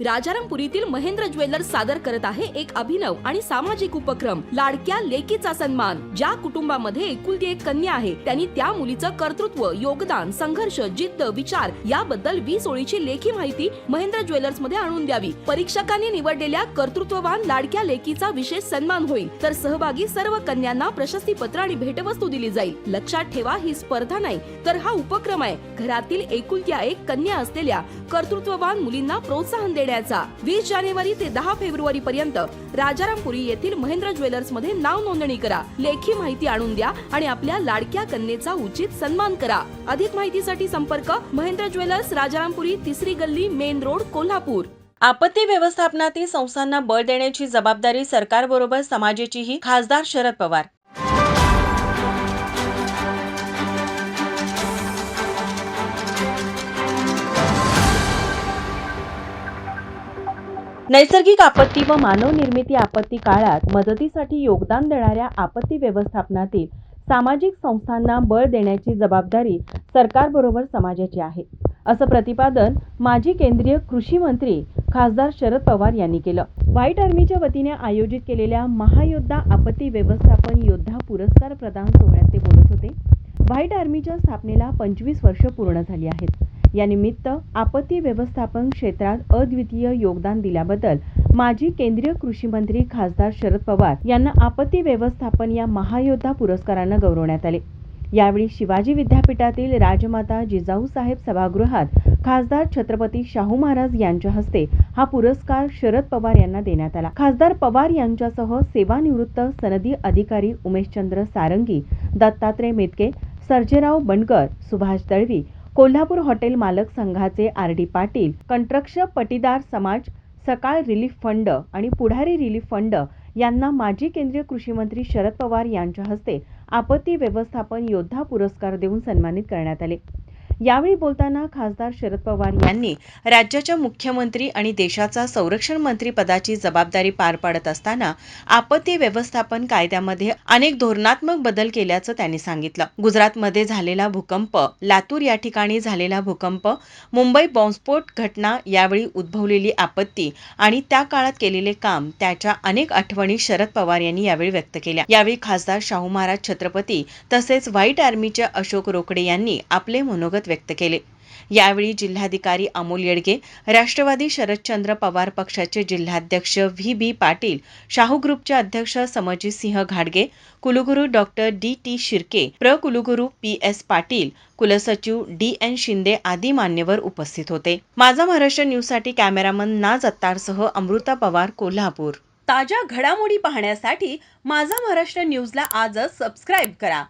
राजारामपुरीतील Mahendra jewellers सादर करत आहे एक अभिनव आणि सामाजिक उपक्रम लाडक्या लेकीचा सन्मान ज्या कुटुंबामध्ये एकुलती एक कन्या आहे. त्यांनी त्या मुलीचं कर्तृत्व योगदान संघर्ष जिद्द विचार याबद्दल वीस ओळीची लेखी माहिती महेंद्र ज्वेलर्समध्ये आणून द्यावी. परीक्षकांनी निवडलेल्या कर्तृत्ववान लाडक्या लेकीचा विशेष सन्मान होईल. तर सहभागी सर्व कन्यांना प्रशस्ती पत्र आणि भेटवस्तू दिली जाईल. लक्षात ठेवा ही स्पर्धा नाही तर हा उपक्रम आहे. घरातील एकुलत्या एक कन्या असलेल्या कर्तृत्ववान मुलींना प्रोत्साहन देण्याचा वीस जानेवारी ते दहा फेब्रुवारी पर्यंत राजारामपुरी येथील महेंद्र ज्वेलर्समध्ये नाव नोंदणी करा. लेखी माहिती आणून द्या आणि आपल्या लाडक्या कन्येचा उचित सन्मान करा. अधिक माहितीसाठी संपर्क महेंद्र ज्वेलर्स राजारामपुरी तिसरी गल्ली मेन रोड कोल्हापूर. आपत्ती व्यवस्थापनातील संस्थांना बळ देण्याची जबाबदारी सरकारबरोबर समाजाचीही खासदार शरद पवार. नैसर्गिक आपत्ती व मानव निर्मिती आपत्ती काळात मदतीसाठी योगदान देणाऱ्या आपत्ती व्यवस्थापनातील सामाजिक संस्थांना बळ देण्याची जबाबदारी सरकारबरोबर समाजाची आहे असं प्रतिपादन माजी केंद्रीय कृषी मंत्री खासदार शरद पवार यांनी केलं. व्हाईट आर्मीच्या वतीने आयोजित केलेल्या महायोद्धा आपत्ती व्यवस्थापन योद्धा पुरस्कार प्रदान सोहळ्यात ते बोलत होते. व्हाईट आर्मीच्या स्थापनेला पंचवीस वर्ष पूर्ण झाली आहेत. यानिमित्त आपत्ती व्यवस्थापन क्षेत्रात अद्वितीय योगदान दिल्याबद्दल माजी केंद्रीय कृषी मंत्री खासदार शरद पवार यांना आपत्ती व्यवस्थापन या महायोद्धा पुरस्कारानं गौरवण्यात आले. यावेळी शिवाजी विद्यापीठातील राजमाता जिजाऊ साहेब सभागृहात खासदार छत्रपती शाहू महाराज यांच्या हस्ते हा पुरस्कार शरद पवार यांना देण्यात आला. खासदार पवार यांच्यासह सेवानिवृत्त सनदी अधिकारी उमेशचंद्र सारंगी दत्तात्रय मेतके सर्जेराव बनकर सुभाष दळवी कोल्हापूर हॉटेल मालक संघाचे आर डी पाटील कंट्रक्ष पटीदार समाज सकाळ रिलीफ फंड आणि पुढारी रिलीफ फंड यांना माजी केंद्रीय कृषी मंत्री शरद पवार यांच्या हस्ते आपत्ती व्यवस्थापन योद्धा पुरस्कार देऊन सन्मानित करण्यात आले. यावेळी बोलताना खासदार शरद पवार यांनी राज्याच्या मुख्यमंत्री आणि देशाचा संरक्षण मंत्री पदाची जबाबदारी पार पाडत असताना आपत्ती व्यवस्थापन कायद्यामध्ये अनेक धोरणात्मक बदल केल्याचं त्यांनी सांगितलं. गुजरातमध्ये झालेला भूकंप लातूर या ठिकाणी झालेला भूकंप मुंबई बॉम्बस्फोट घटना यावेळी उद्भवलेली आपत्ती आणि त्या काळात केलेले काम त्याच्या अनेक आठवणी शरद पवार यांनी यावेळी व्यक्त केल्या. यावेळी खासदार शाहू महाराज छत्रपती तसेच व्हाईट आर्मीचे अशोक रोकडे यांनी आपले मनोगत व्यक्त केले. यावेळी जिल्हाधिकारी अमोल येडगे राष्ट्रवादी शरदचंद्र पवार पक्षाचे जिल्हाध्यक्ष व्ही बी पाटील शाहू ग्रुपचे अध्यक्ष समजित सिंह घाडगे कुलगुरू डॉक्टर डी टी शिर्के प्र कुलगुरू पी एस पाटील कुलसचिव डी एन शिंदे आदी मान्यवर उपस्थित होते. माझा महाराष्ट्र न्यूजसाठी कॅमेरामन नाज अत्तारसह अमृता पवार कोल्हापूर. ताज्या घडामोडी पाहण्यासाठी माझा महाराष्ट्र न्यूजला आजच सबस्क्राईब करा.